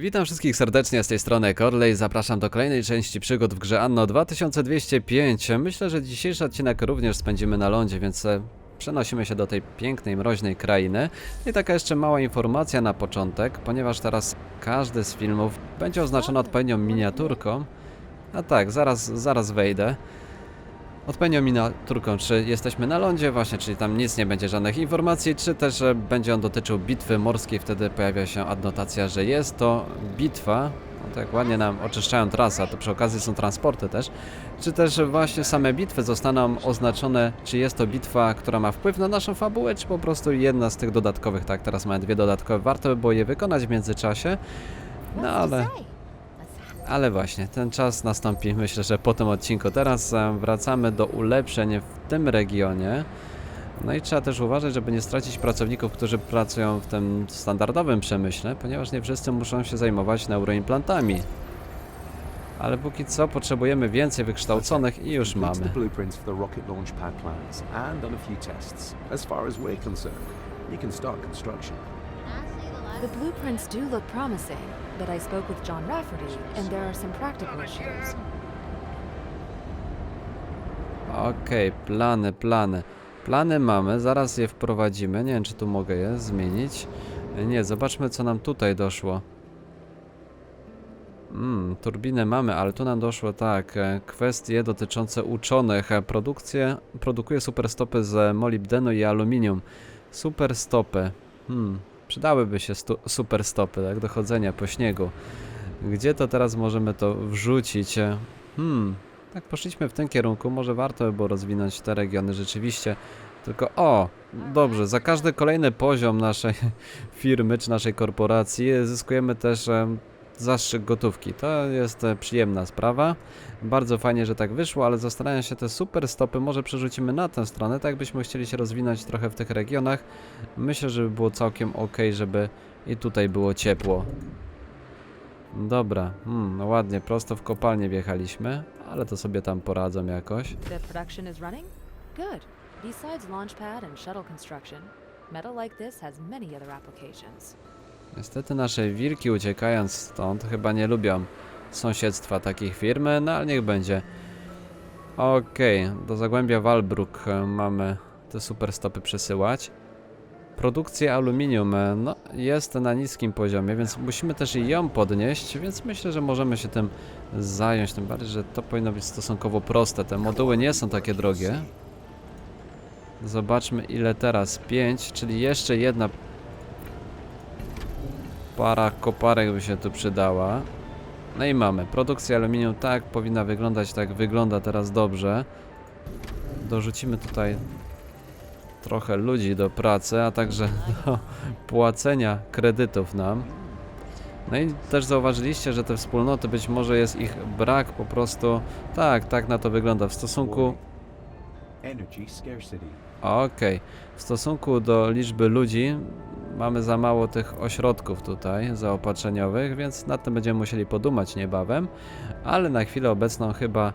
Witam wszystkich serdecznie z tej strony Corley. Zapraszam do kolejnej części przygód w grze Anno 2205. Myślę, że dzisiejszy odcinek również spędzimy na lądzie, więc e, przenosimy się do tej pięknej, mroźnej krainy. I taka jeszcze mała informacja na początek, ponieważ teraz każdy z filmów będzie oznaczony odpowiednią miniaturką. A tak, zaraz, zaraz wejdę. Odpowiednią miniaturką, czy jesteśmy na lądzie, właśnie, czyli tam nic nie będzie żadnych informacji, czy też e, będzie on dotyczył bitwy morskiej, wtedy pojawia się adnotacja, że jest to bitwa. No tak ładnie nam oczyszczają trasę, a to przy okazji są transporty też. Czy też właśnie same bitwy zostaną oznaczone, czy jest to bitwa, która ma wpływ na naszą fabułę, czy po prostu jedna z tych dodatkowych, tak, teraz mamy dwie dodatkowe, warto by było je wykonać w międzyczasie. No ale... Ale właśnie, ten czas nastąpi myślę, że po tym odcinku. Teraz e, wracamy do ulepszeń w tym regionie. No i trzeba też uważać, żeby nie stracić pracowników, którzy pracują w tym standardowym przemyśle, ponieważ nie wszyscy muszą się zajmować neuroimplantami. Ale póki co potrzebujemy więcej wykształconych i już mamy. The blueprints do look promising, but I spoke with John Rafferty, and there are some practical issues. Okej, plany, plany. Plany mamy, zaraz je wprowadzimy. Nie wiem, czy tu mogę je zmienić. Nie, zobaczmy, co nam tutaj doszło. Mm, turbinę mamy, ale tu nam doszło tak, e, kwestie dotyczące uczonych. E, Produkcję, produkuje superstopy z molibdenu i aluminium. Superstopy. Hmm, przydałyby się stu, superstopy, tak, do chodzenia po śniegu. Gdzie to teraz możemy to wrzucić? Hmm, tak poszliśmy w tym kierunku, może warto by było rozwinąć te regiony rzeczywiście. Tylko o, dobrze, za każdy kolejny poziom naszej firmy czy naszej korporacji zyskujemy też zastrzyk gotówki. To jest e, przyjemna sprawa. Bardzo fajnie, że tak wyszło, ale zastanawiam się te super stopy może przerzucimy na tę stronę, tak byśmy chcieli się rozwinąć trochę w tych regionach. Myślę, że by było całkiem ok, żeby i tutaj było ciepło. Dobra, hmm, no ładnie, prosto w kopalnię wjechaliśmy, ale to sobie tam poradzą jakoś. The production is running? Good. Besides launchpad and shuttle construction, metal like this has many other applications. Niestety nasze wilki uciekając stąd chyba nie lubią sąsiedztwa takich firm, no ale niech będzie. Okej, do Zagłębia Walbruk e, mamy te super stopy przesyłać. Produkcja aluminium e, no, jest na niskim poziomie, więc musimy też ją podnieść, więc myślę, że możemy się tym zająć, tym bardziej, że to powinno być stosunkowo proste. Te moduły nie są takie drogie. Zobaczmy ile teraz. 5, czyli jeszcze jedna para koparek by się tu przydała. No i mamy. Produkcja aluminium tak powinna wyglądać, tak wygląda teraz dobrze. Dorzucimy tutaj trochę ludzi do pracy, a także do płacenia kredytów nam. No i też zauważyliście, że te wspólnoty być może jest ich brak po prostu. Tak, tak na to wygląda w stosunku. Okej. W stosunku do liczby ludzi mamy za mało tych ośrodków tutaj zaopatrzeniowych, więc nad tym będziemy musieli podumać niebawem. Ale na chwilę obecną chyba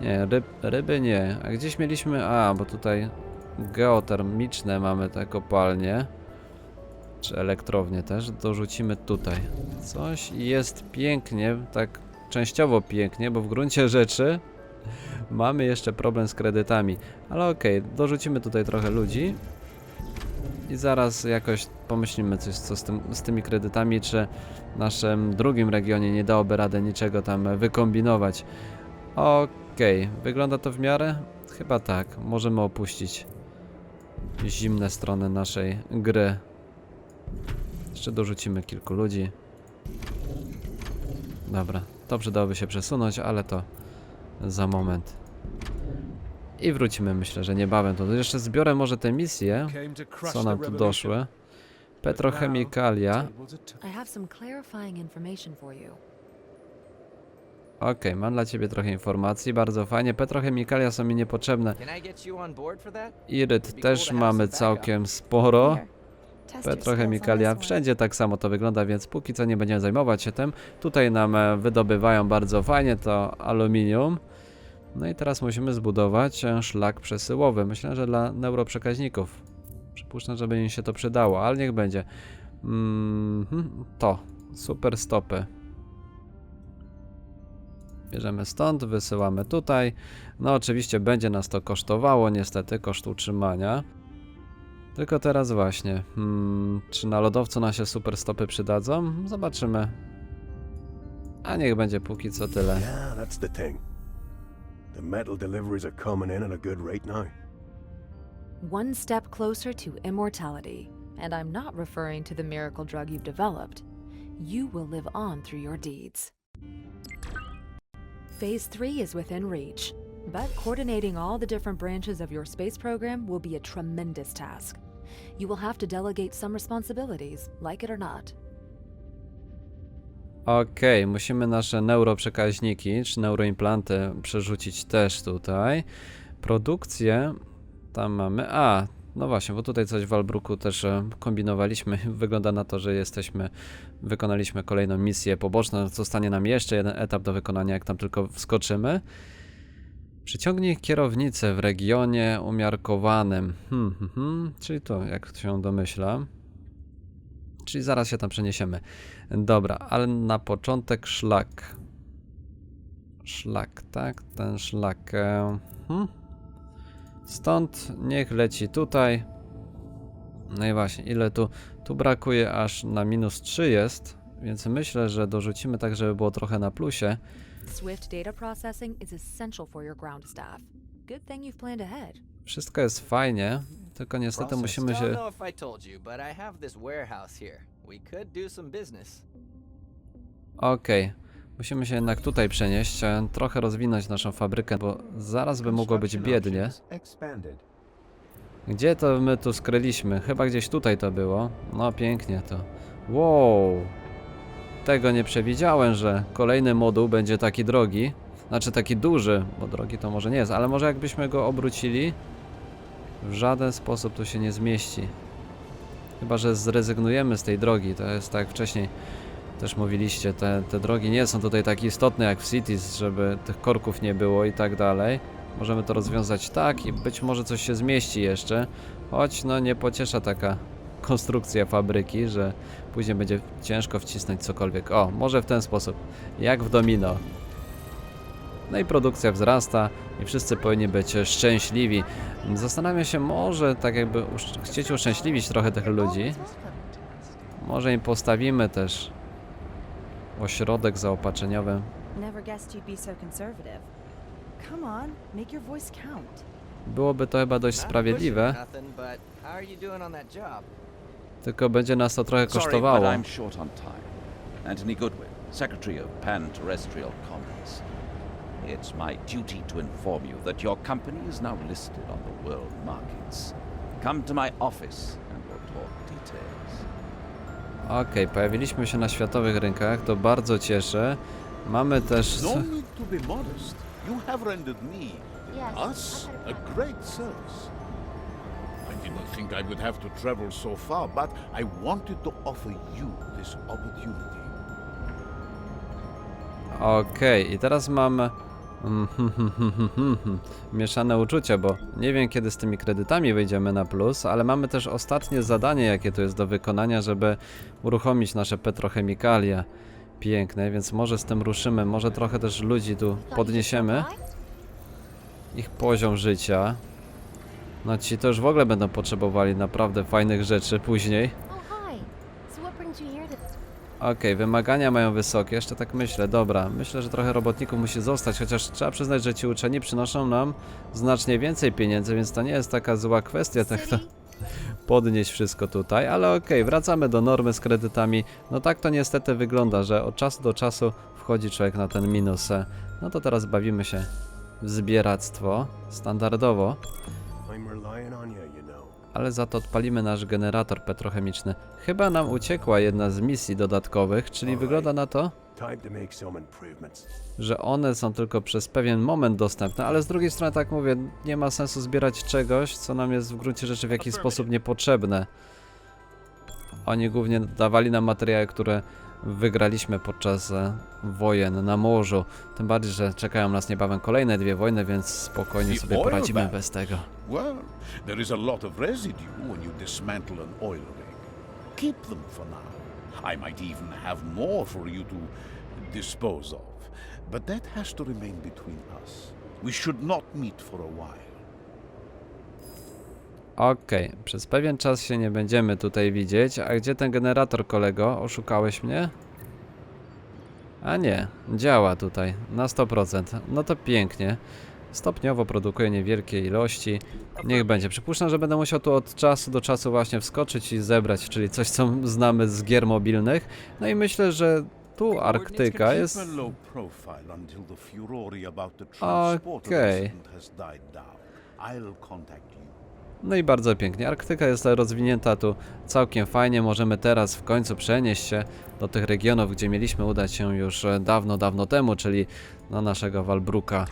nie, ryb, ryby nie. A gdzieś mieliśmy, a bo tutaj geotermiczne mamy te kopalnie. Czy elektrownie też. Dorzucimy tutaj. Coś jest pięknie, tak częściowo pięknie, bo w gruncie rzeczy mamy jeszcze problem z kredytami. Ale okej, dorzucimy tutaj trochę ludzi. I zaraz jakoś pomyślimy coś co z, tym, z tymi kredytami, czy w naszym drugim regionie nie dałoby rady niczego tam wykombinować. Okej, wygląda to w miarę? Chyba tak. Możemy opuścić zimne strony naszej gry. Jeszcze dorzucimy kilku ludzi. Dobra, to przydałoby się przesunąć, ale to za moment. I wrócimy, myślę, że niebawem. To jeszcze zbiorę może te misje, co nam tu doszły. Petrochemikalia. Okej, mam dla ciebie trochę informacji, bardzo fajnie. Petrochemikalia są mi niepotrzebne. Iryt też mamy całkiem sporo. Petrochemikalia, wszędzie tak samo to wygląda, więc póki co nie będziemy zajmować się tym. Tutaj nam e, wydobywają bardzo fajnie to aluminium. No i teraz musimy zbudować e, szlak przesyłowy. Myślę, że dla neuroprzekaźników. Przypuszczam, żeby im się to przydało, ale niech będzie. Mm, to Super stopy. Bierzemy stąd, wysyłamy tutaj. No oczywiście będzie nas to kosztowało, niestety, koszt utrzymania. Tylko teraz właśnie, hmm, czy na lodowcu nam się super stopy przydadzą? Zobaczymy. A niech będzie póki co tyle. Yeah, that's the thing. The metal deliveries are coming in at a good rate now. One step closer to immortality. And I'm not referring to the miracle drug you've developed. You will live on through your deeds. Phase 3 is within reach, but coordinating all the different branches of your space program will be a tremendous task. You will have to delegate some responsibilities, like it or not. Okej, musimy nasze neuroprzekaźniki, czy neuroimplanty przerzucić też tutaj. Produkcję tam mamy. A, no właśnie, bo tutaj coś w Walbruku też e, kombinowaliśmy. Wygląda na to, że jesteśmy, wykonaliśmy kolejną misję poboczną. Zostanie nam jeszcze jeden etap do wykonania, jak tam tylko wskoczymy. Przyciągnij kierownicę w regionie umiarkowanym. Hmm, hmm, hmm, czyli to, jak się domyślam. Czyli zaraz się tam przeniesiemy. Dobra, ale na początek szlak. Szlak, tak? Ten szlak. E, hmm. Stąd niech leci tutaj. No i właśnie, ile tu, tu brakuje aż na minus 3 jest, więc myślę, że dorzucimy tak, żeby było trochę na plusie. Swift data processing is essential for your ground staff. Good thing you've planned ahead. Wszystko jest fajnie, tylko niestety musimy się... know if Musimy się jednak tutaj przenieść, trochę rozwinąć naszą fabrykę, bo zaraz by mogło być biednie. Gdzie to my tu skryliśmy? Chyba gdzieś tutaj to było. No pięknie to. Wow! Tego nie przewidziałem, że kolejny moduł będzie taki drogi. Znaczy taki duży, bo drogi to może nie jest, ale może jakbyśmy go obrócili, w żaden sposób tu się nie zmieści. Chyba, że zrezygnujemy z tej drogi. To jest tak wcześniej też mówiliście, te, te drogi nie są tutaj tak istotne jak w Cities, żeby tych korków nie było i tak dalej. Możemy to rozwiązać tak i być może coś się zmieści jeszcze, choć no nie pociesza taka konstrukcja fabryki, że później będzie ciężko wcisnąć cokolwiek. O, może w ten sposób, jak w domino. No i produkcja wzrasta i wszyscy powinni być szczęśliwi. Zastanawiam się, może tak jakby uszcz- chcieć uszczęśliwić trochę tych ludzi. Może im postawimy też ośrodek zaopatrzeniowy. Never guessed you'd be so conservative. Come on, make your voice count. Byłoby to chyba dość sprawiedliwe, tylko będzie nas to trochę Sorry, kosztowało. but I'm short on time. Anthony Goodwin, Secretary of Pan-Terrestrial Commerce. It's my duty to inform you that your company is now listed on the world markets. Come to my office and we'll talk details. Okej, pojawiliśmy się na światowych rynkach, to bardzo cieszy. Mamy też... No need to be modest. You have rendered me, us, a great service. I didn't think I would have to travel so far, but I wanted to offer you this opportunity. Okej, i teraz mam... Mieszane uczucia, bo nie wiem kiedy z tymi kredytami wyjdziemy na plus, ale mamy też ostatnie zadanie, jakie tu jest do wykonania, żeby uruchomić nasze petrochemikalia. Piękne, więc może z tym ruszymy, może trochę też ludzi tu podniesiemy, ich poziom życia. No ci to już w ogóle będą potrzebowali naprawdę fajnych rzeczy później. Okej, wymagania mają wysokie, jeszcze tak myślę, dobra. Myślę, że trochę robotników musi zostać, chociaż trzeba przyznać, że ci uczeni przynoszą nam znacznie więcej pieniędzy, więc to nie jest taka zła kwestia, tak to podnieść wszystko tutaj, ale okej, wracamy do normy z kredytami. No tak to niestety wygląda, że od czasu do czasu wchodzi człowiek na ten minus. No to teraz bawimy się w zbieractwo, standardowo, I'm relying on you. Ale za to odpalimy nasz generator petrochemiczny. Chyba nam uciekła jedna z misji dodatkowych, czyli wygląda na to, że one są tylko przez pewien moment dostępne, ale z drugiej strony, tak mówię, nie ma sensu zbierać czegoś, co nam jest w gruncie rzeczy w jakiś sposób niepotrzebne. Oni głównie dawali nam materiały, które wygraliśmy podczas e, wojen na morzu. Tym bardziej, że czekają nas niebawem kolejne dwie wojny, więc spokojnie sobie poradzimy bez tego. Well, there is a lot of residue when you dismantle an oil rig. Keep them for now. I might even have more for you to dispose of. But that has to remain between us. We should not meet for a while. Okej, przez pewien czas się nie będziemy tutaj widzieć. A gdzie ten generator, kolego? Oszukałeś mnie? A nie, działa tutaj na 100%. No to pięknie. Stopniowo produkuje niewielkie ilości. Niech będzie. Przypuszczam, że będę musiał tu od czasu do czasu właśnie wskoczyć i zebrać, czyli coś, co znamy z gier mobilnych. No i myślę, że tu Arktyka jest... Transporter Okay. No i bardzo pięknie. Arktyka jest rozwinięta tu całkiem fajnie. Możemy teraz w końcu przenieść się do tych regionów, gdzie mieliśmy udać się już e, dawno, dawno temu, czyli na naszego Walbruka.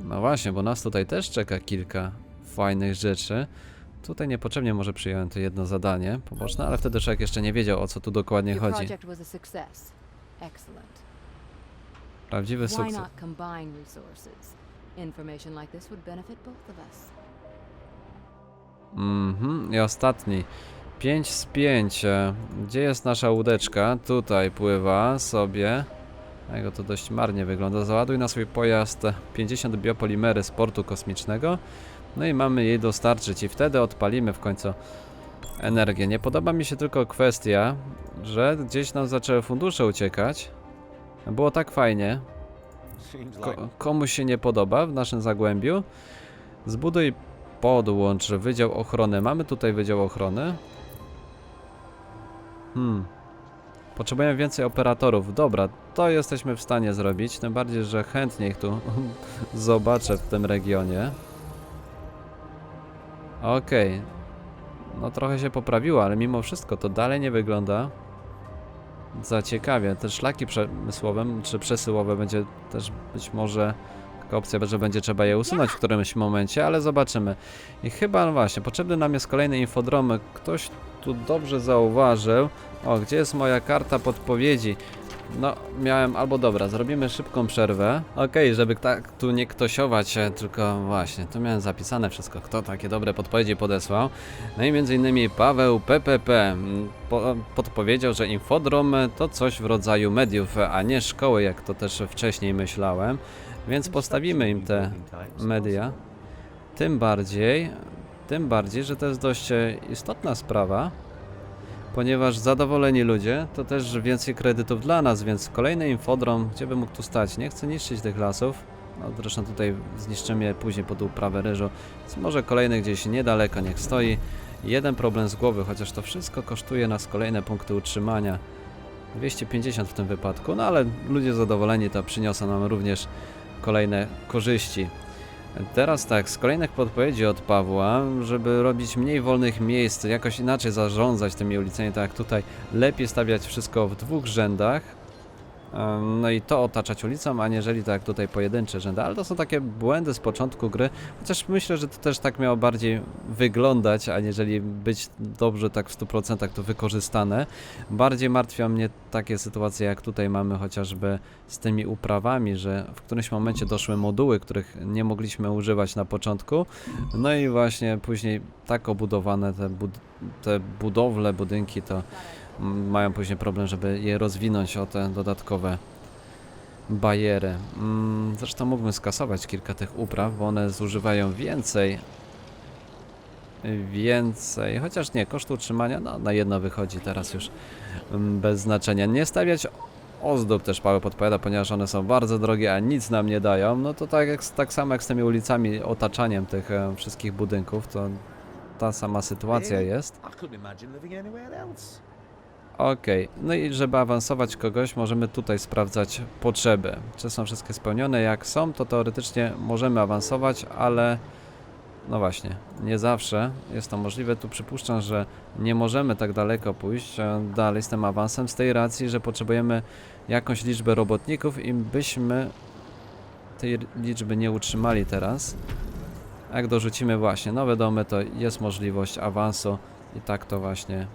No właśnie, bo nas tutaj też czeka kilka fajnych rzeczy. Tutaj niepotrzebnie może przyjąłem to jedno zadanie poboczne, ale wtedy człowiek jeszcze nie wiedział o co tu dokładnie chodzi. Prawdziwy sukces. Mhm, i ostatni. 5 z 5. Gdzie jest nasza łódeczka? Tutaj pływa sobie. Jego to dość marnie wygląda. Załaduj na swój pojazd 50 biopolimery z portu kosmicznego. No i mamy jej dostarczyć i wtedy odpalimy w końcu energię. Nie podoba mi się tylko kwestia, że gdzieś nam zaczęły fundusze uciekać. Było tak fajnie. Ko komuś się nie podoba w naszym zagłębiu. Zbuduj podłącz Wydział Ochrony. Mamy tutaj Wydział Ochrony. Hmm. Potrzebujemy więcej operatorów. Dobra, to jesteśmy w stanie zrobić. Tym bardziej, że chętnie ich tu zobaczę w tym regionie. Okej. No trochę się poprawiło, ale mimo wszystko to dalej nie wygląda za ciekawie. Te szlaki przemysłowe czy przesyłowe będzie też być może taka opcja, że będzie trzeba je usunąć w którymś momencie, ale zobaczymy. I chyba no właśnie, potrzebny nam jest kolejny infodrom. Ktoś tu dobrze zauważył. O, gdzie jest moja karta podpowiedzi? No, miałem, albo dobra, zrobimy szybką przerwę. Okej, żeby tak tu nie ktosiować, tylko właśnie, tu miałem zapisane wszystko, kto takie dobre podpowiedzi podesłał. No i między innymi Paweł PPP po, podpowiedział, że infodrom to coś w rodzaju mediów, a nie szkoły, jak to też wcześniej myślałem. Więc postawimy im te media. Tym bardziej, tym bardziej, że to jest dość e, istotna sprawa, ponieważ zadowoleni ludzie to też więcej kredytów dla nas, więc kolejny infodrom, gdzie by mógł tu stać? Nie chcę niszczyć tych lasów. No zresztą tutaj zniszczymy je później pod uprawę ryżu, więc może kolejny gdzieś niedaleko niech stoi. Jeden problem z głowy, chociaż to wszystko kosztuje nas kolejne punkty utrzymania. 250 w tym wypadku, no ale ludzie zadowoleni to przyniosą nam również kolejne korzyści. Teraz tak, z kolejnych podpowiedzi od Pawła, żeby robić mniej wolnych miejsc, jakoś inaczej zarządzać tymi ulicami, tak jak tutaj, lepiej stawiać wszystko w dwóch rzędach, no i to otaczać ulicą, aniżeli tak jak tutaj pojedyncze rzędy, ale to są takie błędy z początku gry, chociaż myślę, że to też tak miało bardziej wyglądać, aniżeli być dobrze tak w 100% to wykorzystane. Bardziej martwią mnie takie sytuacje, jak tutaj mamy chociażby z tymi uprawami, że w którymś momencie doszły moduły, których nie mogliśmy używać na początku. No i właśnie później tak obudowane te, bud te budowle, budynki to mają później problem, żeby je rozwinąć o te dodatkowe bariery. Mm, Zresztą mógłbym skasować kilka tych upraw, bo one zużywają więcej więcej, chociaż nie, koszt utrzymania no, na jedno wychodzi teraz już mm, bez znaczenia. Nie stawiać ozdób też Paweł podpowiada, ponieważ one są bardzo drogie, a nic nam nie dają, no to tak, jak, tak samo jak z tymi ulicami, otaczaniem tych e, wszystkich budynków, to ta sama sytuacja jest. I couldn't imagine living anywhere else. Okej, no i żeby awansować kogoś, możemy tutaj sprawdzać potrzeby. Czy są wszystkie spełnione? Jak są, to teoretycznie możemy awansować, ale no właśnie, nie zawsze jest to możliwe. Tu przypuszczam, że nie możemy tak daleko pójść e, dalej z tym awansem, z tej racji, że potrzebujemy jakąś liczbę robotników i byśmy tej liczby nie utrzymali teraz. Jak dorzucimy właśnie nowe domy, to jest możliwość awansu i tak to właśnie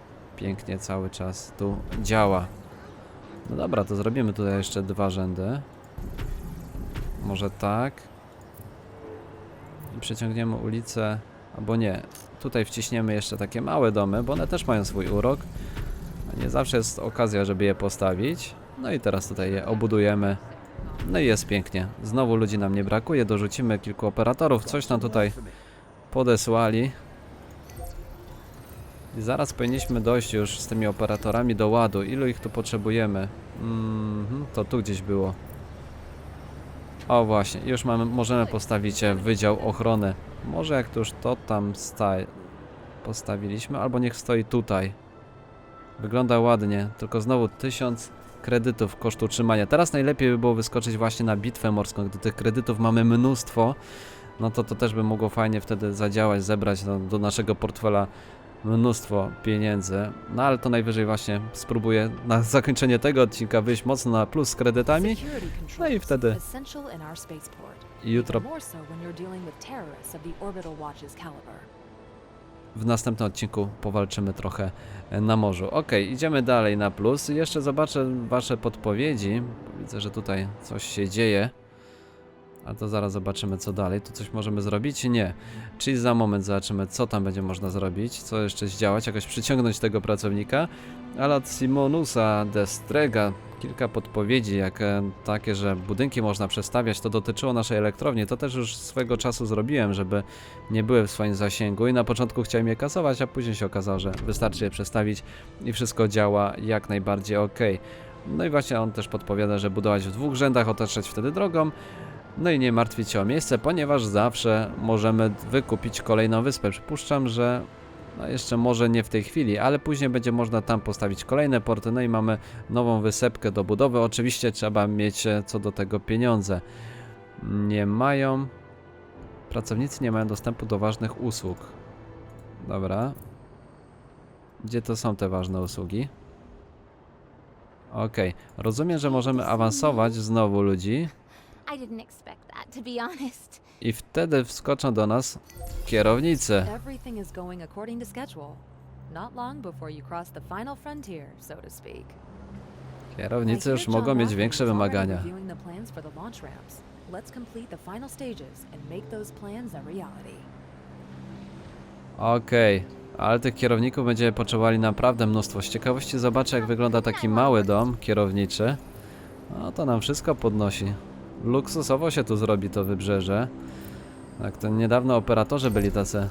pięknie cały czas tu działa. No dobra, to zrobimy tutaj jeszcze dwa rzędy. Może tak. I przeciągniemy ulicę, albo nie. Tutaj wciśniemy jeszcze takie małe domy, bo one też mają swój urok. Nie zawsze jest okazja, żeby je postawić. No i teraz tutaj je obudujemy. No i jest pięknie. Znowu ludzi nam nie brakuje, dorzucimy kilku operatorów, coś nam tutaj podesłali. I zaraz powinniśmy dojść już z tymi operatorami do ładu. Ilu ich tu potrzebujemy? Mhm, to tu gdzieś było. O właśnie, już mamy, możemy postawić e, wydział ochrony. Może jak to już to tam sta postawiliśmy, albo niech stoi tutaj. Wygląda ładnie, tylko znowu 1000 kredytów kosztu utrzymania. Teraz najlepiej by było wyskoczyć właśnie na bitwę morską, gdy tych kredytów mamy mnóstwo, no to to też by mogło fajnie wtedy zadziałać, zebrać do, do naszego portfela mnóstwo pieniędzy. No ale to najwyżej właśnie spróbuję na zakończenie tego odcinka wyjść mocno na plus z kredytami no i wtedy jutro w następnym odcinku powalczymy trochę na morzu. Ok, idziemy dalej na plus. I Jeszcze zobaczę Wasze podpowiedzi. Widzę, że tutaj coś się dzieje. A to zaraz zobaczymy co dalej. Tu coś możemy zrobić? Nie. Czyli za moment zobaczymy co tam będzie można zrobić, co jeszcze zdziałać, jakoś przyciągnąć tego pracownika. Ale od Simonusa Destrega kilka podpowiedzi, jak e, takie, że budynki można przestawiać, to dotyczyło naszej elektrowni. To też już swego czasu zrobiłem, żeby nie były w swoim zasięgu i na początku chciałem je kasować, a później się okazało, że wystarczy je przestawić i wszystko działa jak najbardziej ok. No i właśnie on też podpowiada, że budować w dwóch rzędach, otaczać wtedy drogą. No i nie martwić się o miejsce, ponieważ zawsze możemy wykupić kolejną wyspę. Przypuszczam, że no jeszcze może nie w tej chwili, ale później będzie można tam postawić kolejne porty, no i mamy nową wysepkę do budowy. Oczywiście trzeba mieć e, co do tego pieniądze. Nie mają Pracownicy nie mają dostępu do ważnych usług. Dobra. Gdzie to są te ważne usługi? Okej, rozumiem, że możemy awansować znowu ludzi I didn't expect that, to be honest. i wtedy wskoczą do nas kierownicy. Everything is going according to schedule. Not long before you cross the final frontier, so to speak. Kierownicy już mogą mieć większe wymagania. Okej, ale tych kierowników będziemy potrzebowali naprawdę mnóstwo. Z ciekawości zobaczę, jak wygląda taki mały dom kierowniczy. No to nam wszystko podnosi. Luksusowo się tu zrobi to wybrzeże. Tak, to niedawno operatorzy byli tacy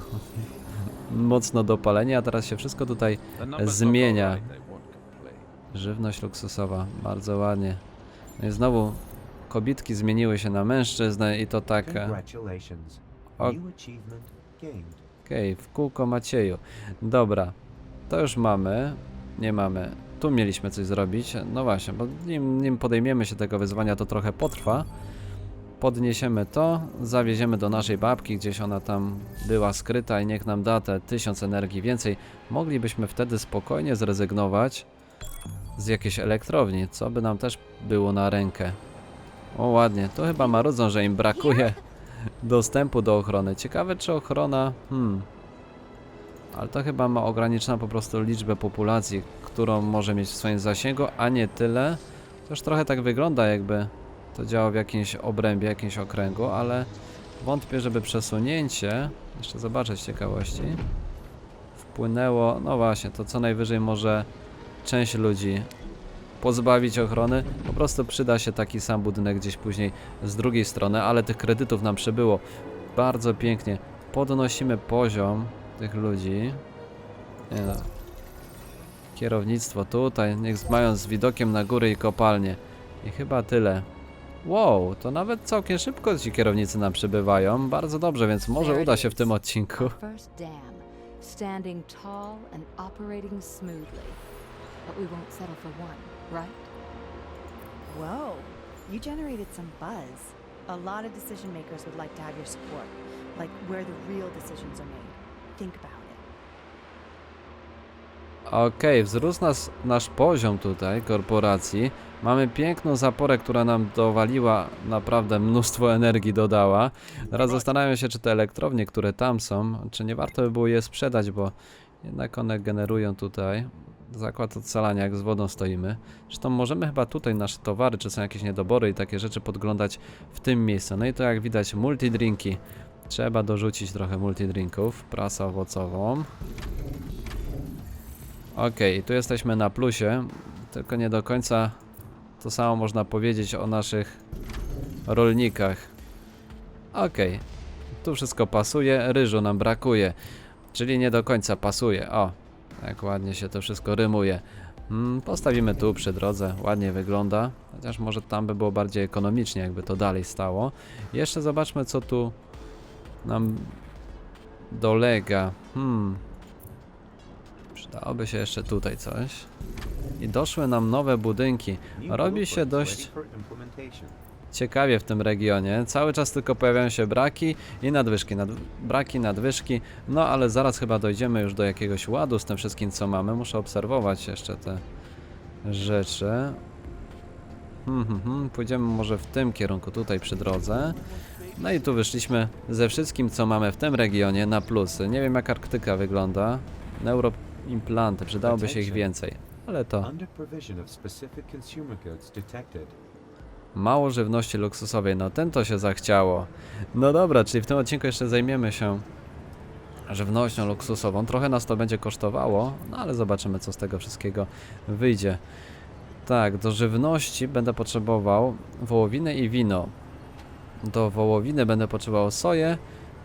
mocno dopaleni, a teraz się wszystko tutaj zmienia. Żywność luksusowa, bardzo ładnie. No i znowu kobitki zmieniły się na mężczyznę i to tak. e. Okej, w kółko Macieju. Dobra, to już mamy. Nie mamy. Tu mieliśmy coś zrobić. No właśnie, bo nim, nim podejmiemy się tego wyzwania, to trochę potrwa. Podniesiemy to, zawieziemy do naszej babki, gdzieś ona tam była skryta i niech nam da te 1000 energii więcej. Moglibyśmy wtedy spokojnie zrezygnować z jakiejś elektrowni, co by nam też było na rękę. O ładnie, to chyba marudzą, że im brakuje dostępu do ochrony. Ciekawe czy ochrona... Hmm. Ale to chyba ma ograniczoną po prostu liczbę populacji, którą może mieć w swoim zasięgu, a nie tyle. Też trochę tak wygląda jakby to działo w jakimś obrębie, jakimś okręgu, ale wątpię, żeby przesunięcie, jeszcze zobaczę z ciekawości, wpłynęło, no właśnie, to co najwyżej może część ludzi pozbawić ochrony. Po prostu przyda się taki sam budynek gdzieś później z drugiej strony, ale tych kredytów nam przybyło. Bardzo pięknie. Podnosimy poziom tych ludzi. Nie no. Kierownictwo tutaj, niech mają z widokiem na góry i kopalnie. I chyba tyle. Wow, to nawet całkiem szybko ci kierownicy nam przybywają. Bardzo dobrze, więc może uda się w tym odcinku. Standing tall and operating smoothly. But we won't settle for one, right? Whoa, you generated some buzz. A lot of decision makers would like to have your support, like where the real decisions are made. Okej, wzrósł nas, nasz poziom tutaj, korporacji. Mamy piękną zaporę, która nam dowaliła naprawdę mnóstwo energii dodała. Teraz zastanawiam się, czy te elektrownie, które tam są, czy nie warto by było je sprzedać, bo jednak one generują tutaj zakład odsalania, jak z wodą stoimy. Zresztą możemy chyba tutaj nasze towary, czy są jakieś niedobory i takie rzeczy podglądać w tym miejscu. No i to jak widać multidrinki. Trzeba dorzucić trochę multidrinków, prasę owocową. Okej, tu jesteśmy na plusie, tylko nie do końca to samo można powiedzieć o naszych rolnikach. Okej, tu wszystko pasuje, ryżu nam brakuje, czyli nie do końca pasuje. O, jak ładnie się to wszystko rymuje. Mm, postawimy tu przy drodze, ładnie wygląda, chociaż może tam by było bardziej ekonomicznie, jakby to dalej stało. Jeszcze zobaczmy, co tu nam dolega. Hmm, Przydałoby się jeszcze tutaj coś. I doszły nam nowe budynki. Robi się dość ciekawie w tym regionie. Cały czas tylko pojawiają się braki i nadwyżki. Nad... Braki, nadwyżki. No ale zaraz chyba dojdziemy już do jakiegoś ładu z tym wszystkim, co mamy. Muszę obserwować jeszcze te rzeczy. Hmm, hmm, hmm. Pójdziemy może w tym kierunku, tutaj przy drodze. No i tu wyszliśmy ze wszystkim, co mamy w tym regionie na plusy. Nie wiem, jak Arktyka wygląda. Neuroimplanty, przydałoby się ich więcej. Ale to mało żywności luksusowej. No ten to się zachciało. No dobra, czyli w tym odcinku jeszcze zajmiemy się żywnością luksusową. Trochę nas to będzie kosztowało, no ale zobaczymy, co z tego wszystkiego wyjdzie. Tak, do żywności będę potrzebował wołowiny i wino. Do wołowiny będę potrzebował soję,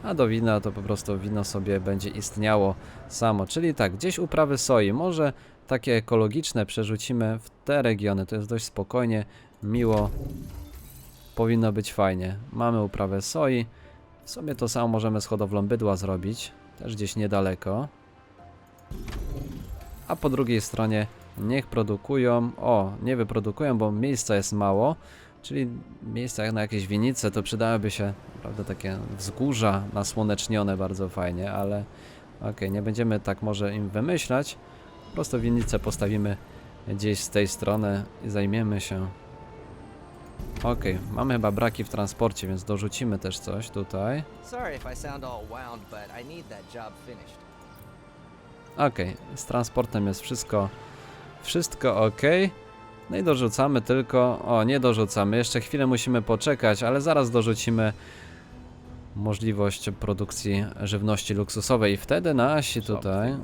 a do wina to po prostu wino sobie będzie istniało samo. Czyli tak, gdzieś uprawy soi, może takie ekologiczne przerzucimy w te regiony. To jest dość spokojnie, miło. Powinno być fajnie. Mamy uprawę soi. W sumie to samo możemy z hodowlą bydła zrobić, też gdzieś niedaleko. A po drugiej stronie niech produkują. O, nie wyprodukują, bo miejsca jest mało. Czyli miejsca jak na jakieś winice to przydałyby się naprawdę takie wzgórza nasłonecznione bardzo fajnie, ale okej, nie będziemy tak może im wymyślać. Po prostu winnicę postawimy gdzieś z tej strony i zajmiemy się. Okej, mamy chyba braki w transporcie, więc dorzucimy też coś tutaj. Okej, z transportem jest wszystko, wszystko ok. No i dorzucamy tylko, o nie dorzucamy, jeszcze chwilę musimy poczekać, ale zaraz dorzucimy możliwość produkcji żywności luksusowej i wtedy nasi tutaj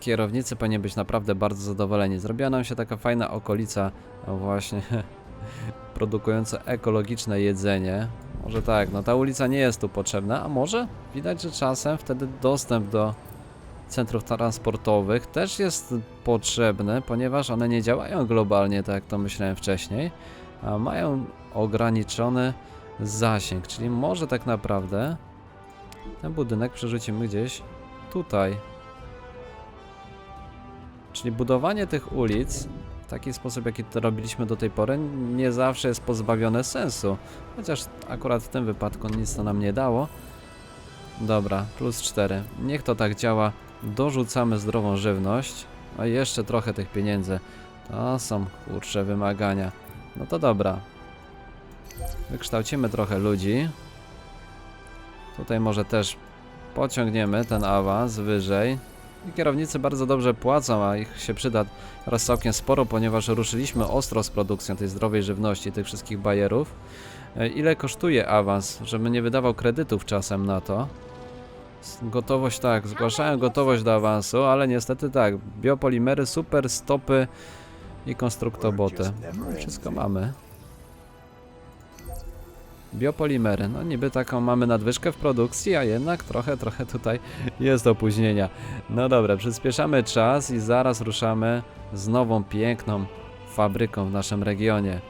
kierownicy powinni być naprawdę bardzo zadowoleni. Zrobiła nam się taka fajna okolica no właśnie produkująca ekologiczne jedzenie. Może tak, no ta ulica nie jest tu potrzebna, a może widać, że czasem wtedy dostęp do centrów transportowych też jest potrzebny, ponieważ one nie działają globalnie, tak jak to myślałem wcześniej, a mają ograniczony zasięg, czyli może tak naprawdę ten budynek przerzucimy gdzieś tutaj. Czyli budowanie tych ulic w taki sposób, jaki to robiliśmy do tej pory, nie zawsze jest pozbawione sensu. Chociaż akurat w tym wypadku nic to nam nie dało. Dobra, plus 4. Niech to tak działa. Dorzucamy zdrową żywność. A jeszcze trochę tych pieniędzy. To są kurcze wymagania. No to dobra. Wykształcimy trochę ludzi. Tutaj może też pociągniemy ten awans wyżej. I kierownicy bardzo dobrze płacą, a ich się przyda teraz całkiem sporo, ponieważ ruszyliśmy ostro z produkcją tej zdrowej żywności, tych wszystkich bajerów. E, Ile kosztuje awans, żeby nie wydawał kredytów czasem na to? Gotowość tak, zgłaszają gotowość do awansu, ale niestety tak, biopolimery, super stopy i konstruktoboty. No, wszystko mamy. Biopolimery, no niby taką mamy nadwyżkę w produkcji, a jednak trochę, trochę tutaj jest opóźnienia. No dobra, przyspieszamy czas i zaraz ruszamy z nową, piękną fabryką w naszym regionie.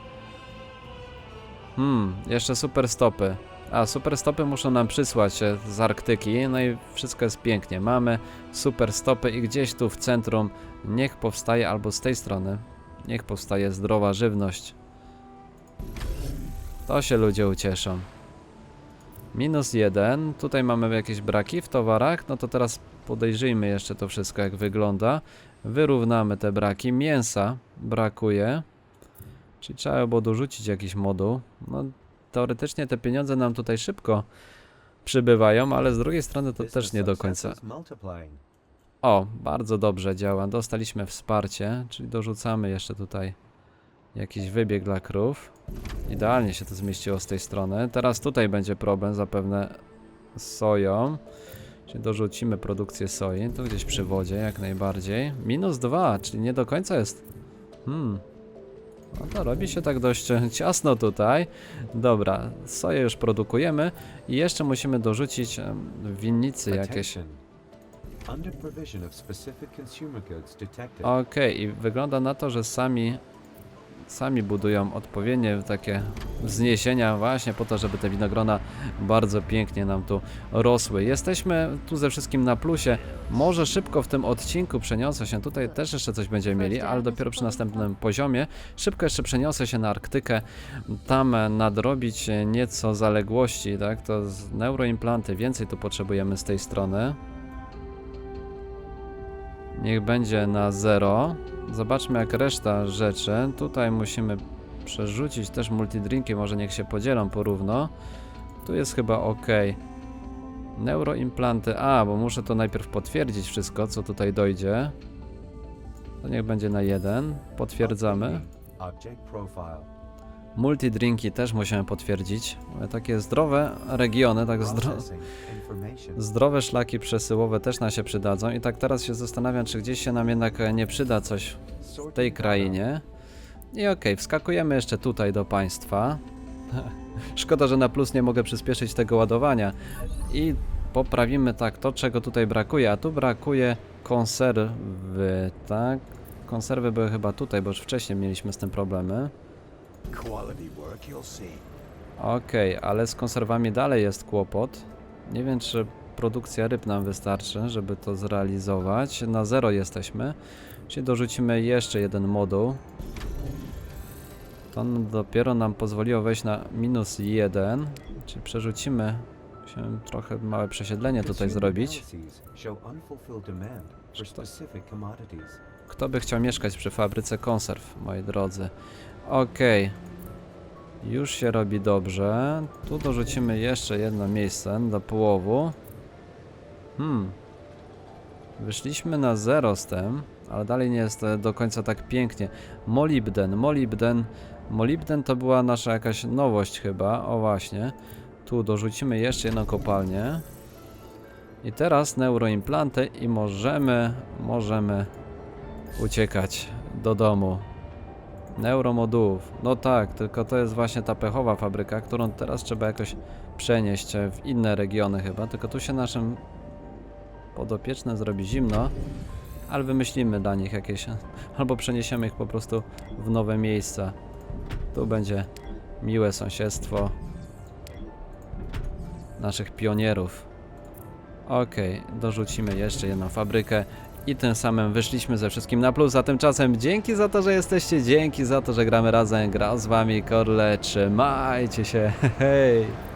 Hmm, jeszcze super stopy. A, super stopy muszą nam przysłać z Arktyki, no i wszystko jest pięknie. Mamy super stopy i gdzieś tu w centrum niech powstaje, albo z tej strony, niech powstaje zdrowa żywność. To się ludzie ucieszą. Minus jeden. Tutaj mamy jakieś braki w towarach. No to teraz podejrzyjmy jeszcze to wszystko, jak wygląda. Wyrównamy te braki. Mięsa brakuje. Czyli trzeba było dorzucić jakiś moduł. No, teoretycznie te pieniądze nam tutaj szybko przybywają, ale z drugiej strony to też nie do końca. O, bardzo dobrze działa. Dostaliśmy wsparcie, czyli dorzucamy jeszcze tutaj jakiś wybieg dla krów. Idealnie się to zmieściło z tej strony. Teraz tutaj będzie problem zapewne z soją. Czyli dorzucimy produkcję soi, tu gdzieś przy wodzie jak najbardziej. Minus dwa, czyli nie do końca jest... Hmm. No to robi się tak dość ciasno tutaj. Dobra, soję już produkujemy i jeszcze musimy dorzucić em, w winnicy jakieś... Attention. Under provision of specific consumer goods detected. Okej, i wygląda na to, że sami sami budują odpowiednie takie wzniesienia właśnie po to, żeby te winogrona bardzo pięknie nam tu rosły. Jesteśmy tu ze wszystkim na plusie. Może szybko w tym odcinku przeniosę się, tutaj też jeszcze coś będziemy mieli, ale dopiero przy następnym poziomie. Szybko jeszcze przeniosę się na Arktykę, tam nadrobić nieco zaległości, tak? To z neuroimplanty, więcej tu potrzebujemy z tej strony. Niech będzie na 0. Zobaczmy jak reszta rzeczy. Tutaj musimy przerzucić też multidrinki, może niech się podzielą porówno. Tu jest chyba ok. Neuroimplanty. A, bo muszę to najpierw potwierdzić wszystko, co tutaj dojdzie. To niech będzie na 1. Potwierdzamy. Multidrinki też musimy potwierdzić. Mamy Takie zdrowe regiony, tak zdro zdrowe szlaki przesyłowe też nam się przydadzą. I tak teraz się zastanawiam, czy gdzieś się nam jednak e, nie przyda coś w tej krainie. I okej, wskakujemy jeszcze tutaj do państwa. Szkoda, że na plus nie mogę przyspieszyć tego ładowania. I poprawimy tak to, czego tutaj brakuje. A tu brakuje konserwy, tak? Konserwy były chyba tutaj, bo już wcześniej mieliśmy z tym problemy. Okej, ale z konserwami dalej jest kłopot. Nie wiem, czy produkcja ryb nam wystarczy, żeby to zrealizować. Na zero jesteśmy. Czyli dorzucimy jeszcze jeden moduł. To dopiero nam pozwoliło wejść na minus jeden. Czyli przerzucimy. Musimy trochę małe przesiedlenie tutaj zrobić. Kto by chciał mieszkać przy fabryce konserw, moi drodzy? Okej. Już się robi dobrze. Tu dorzucimy jeszcze jedno miejsce do połowu. Hmm. Wyszliśmy na zero z tym, ale dalej nie jest do końca tak pięknie. Molibden, molibden. Molibden to była nasza jakaś nowość chyba. O właśnie. Tu dorzucimy jeszcze jedną kopalnię. I teraz neuroimplanty i możemy, możemy uciekać do domu. Neuromodułów. No tak, tylko to jest właśnie ta pechowa fabryka, którą teraz trzeba jakoś przenieść e, w inne regiony chyba. Tylko tu się naszym podopiecznym zrobi zimno, ale wymyślimy dla nich jakieś, albo przeniesiemy ich po prostu w nowe miejsca. Tu będzie miłe sąsiedztwo naszych pionierów. Okej, dorzucimy jeszcze jedną fabrykę i tym samym wyszliśmy ze wszystkim na plus. A tymczasem dzięki za to, że jesteście, dzięki za to, że gramy razem. Grał z wami Korle, trzymajcie się, hej!